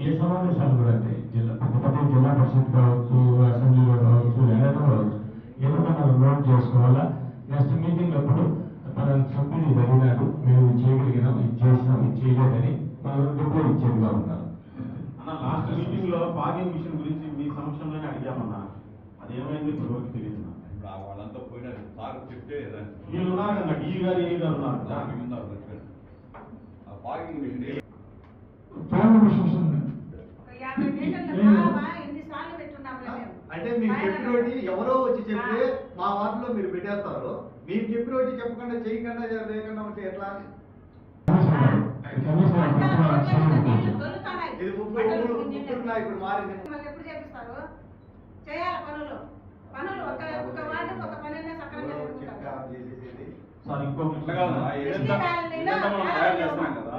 ఏ సమావేశాలు కూడా అంతే. జిల్లా ప్రతి జిల్లా పరిషత్ కావచ్చు అసెంబ్లీలో కావచ్చు ఎన్నడూ కావచ్చు ఏదో మనం నోట్ చేసుకోవాలా? నెక్స్ట్ మీటింగ్ అప్పుడు మన సభ్యులు అడిగినారు మేము చేయగలిగినాం ఇది చేసినాం ఇది చేయలేదని మనం రిపోర్ట్ ఇచ్చేదిగా ఉన్నారు అన్న లాస్ట్ మీటింగ్లో పాగింగ్ మిషన్ గురించి మీ సమక్షంలోనే అడిగామన్నా. అదేమైంది ఇప్పుడు తెలియదు వాళ్ళంతా పోయినారు. సార్ చెప్తే వీళ్ళు ఉన్నారు డి గారు ఏ గారు ఉన్నారు పార్కింగ్ మిషన్ అంటే మీరు చెప్పినోటి ఎవరో వచ్చి చెప్తే మా వార్డులో మీరు పెట్టేస్తారు. మీరు చెప్పినోటి చెప్పకుండా చేయకుండా లేకుండా ఉంటే ఎట్లా. ఇది ముప్పై మారింది. మళ్ళీ ఎప్పుడు చేపిస్తారు? చేయాలి పనులు. పనులు ఒక ఒక వార్డుకు ఒక పని అయినా సక్రమంగా. సార్ ఇంకో అట్లా కాదు మనం తయారు చేస్తున్నాం కదా.